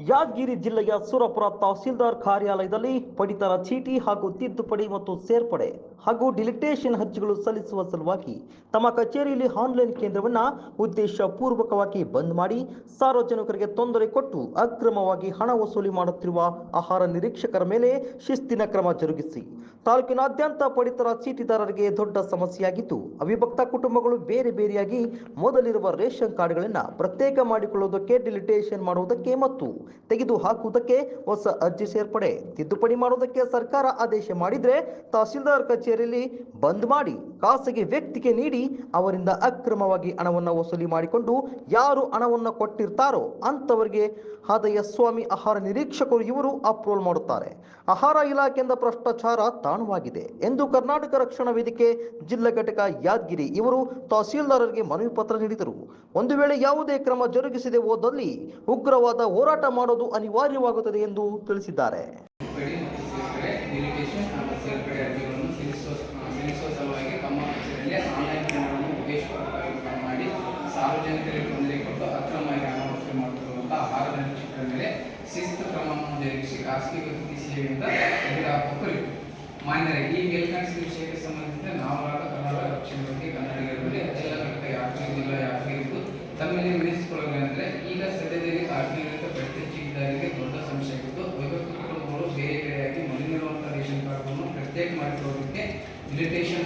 ಯಾದಗಿರಿ ಜಿಲ್ಲೆಯ ಸುರಪುರ ತಹಸೀಲ್ದಾರ್ ಕಾರ್ಯಾಲಯದಲ್ಲಿ ಪಡಿತರ ಚೀಟಿ ಹಾಗೂ ತಿದ್ದುಪಡಿ ಮತ್ತು ಸೇರ್ಪಡೆ ಹಾಗೂ ಡಿಲಿಟೇಷನ್ ಅರ್ಜಿಗಳು ಸಲ್ಲಿಸುವ ಸಲುವಾಗಿ ತಮ್ಮ ಕಚೇರಿಯಲ್ಲಿ ಆನ್ಲೈನ್ ಕೇಂದ್ರವನ್ನು ಉದ್ದೇಶಪೂರ್ವಕವಾಗಿ ಬಂದ್ ಮಾಡಿ ಸಾರ್ವಜನಿಕರಿಗೆ ತೊಂದರೆ ಕೊಟ್ಟು ಅಕ್ರಮವಾಗಿ ಹಣ ವಸೂಲಿ ಮಾಡುತ್ತಿರುವ ಆಹಾರ ನಿರೀಕ್ಷಕರ ಮೇಲೆ ಶಿಸ್ತಿನ ಕ್ರಮ ಜರುಗಿಸಿ. ತಾಲೂಕಿನಾದ್ಯಂತ ಪಡಿತರ ಚೀಟಿದಾರರಿಗೆ ದೊಡ್ಡ ಸಮಸ್ಯೆಯಾಗಿದ್ದು, ಅವಿಭಕ್ತ ಕುಟುಂಬಗಳು ಬೇರೆ ಬೇರೆಯಾಗಿ ಮೊದಲಿರುವ ರೇಷನ್ ಕಾರ್ಡ್ಗಳನ್ನು ಪ್ರತ್ಯೇಕ ಮಾಡಿಕೊಳ್ಳುವುದಕ್ಕೆ, ಡಿಲಿಟೇಷನ್ ಮಾಡುವುದಕ್ಕೆ ಮತ್ತು ತೆಗೆದು ಹಾಕುವುದಕ್ಕೆ ಹೊಸ ಅರ್ಜಿ ಸೇರ್ಪಡೆ. ತಿದ್ದುಪಡಿ ಮಾಡುವುದಕ್ಕೆ ಸರ್ಕಾರ ಆದೇಶ ಮಾಡಿದ್ರೆ ತಹಸೀಲ್ದಾರ್ ಕಚೇರಿಯಲ್ಲಿ ಬಂದ್ ಮಾಡಿ ಖಾಸಗಿ ವ್ಯಕ್ತಿಗೆ ನೀಡಿ ಅವರಿಂದ ಅಕ್ರಮವಾಗಿ ಹಣವನ್ನು ವಸೂಲಿ ಮಾಡಿಕೊಂಡು ಯಾರು ಹಣವನ್ನು ಕೊಟ್ಟಿರ್ತಾರೋ ಅಂತವರಿಗೆ ಆದಾಯ ಸ್ವಾಮಿ ಆಹಾರ ನಿರೀಕ್ಷಕರು ಇವರು ಅಪ್ರೂವಲ್ ಮಾಡುತ್ತಾರೆ. ಆಹಾರ ಇಲಾಖೆಯಿಂದ ಭ್ರಷ್ಟಾಚಾರ ತಾಣವಾಗಿದೆ. ಎಂದು ಕರ್ನಾಟಕ ರಕ್ಷಣಾ ವೇದಿಕೆ ಜಿಲ್ಲಾ ಘಟಕ ಯಾದಗಿರಿ ಇವರು ತಹಸೀಲ್ದಾರರಿಗೆ ಮನವಿ ಪತ್ರ ನೀಡಿದರು. ಒಂದು ವೇಳೆ ಯಾವುದೇ ಕ್ರಮ ಜರುಗಿಸದೆ ಹೋದಲ್ಲಿ ಉಗ್ರವಾದ ಹೋರಾಟ ಮಾಡೋದು ಅನಿವಾರ್ಯವಾಗುತ್ತದೆ ಎಂದು ತಿಳಿಸಿದ್ದಾರೆ. ಸಾರ್ವಜನಿಕರಿಗೆ ಮಾನ್ಯರೇ ಈ ಮೇಲ್ಕಾಣಿಸಿದ ವಿಷಯಕ್ಕೆ ಸಂಬಂಧಿಸಿದ ವೈಭವ ಕುಟುಂಬಗಳು ಬೇರೆ ಬೇರೆಯಾಗಿ ಮೊದಲಿರುವಂಥ ರೇಷನ್ ಕಾರ್ಡ್ಗಳನ್ನು ಪ್ರತ್ಯೇಕ ಮಾಡಿಕೊಳ್ಳೋದಕ್ಕೆ ಡಿಲಿಟೇಷನ್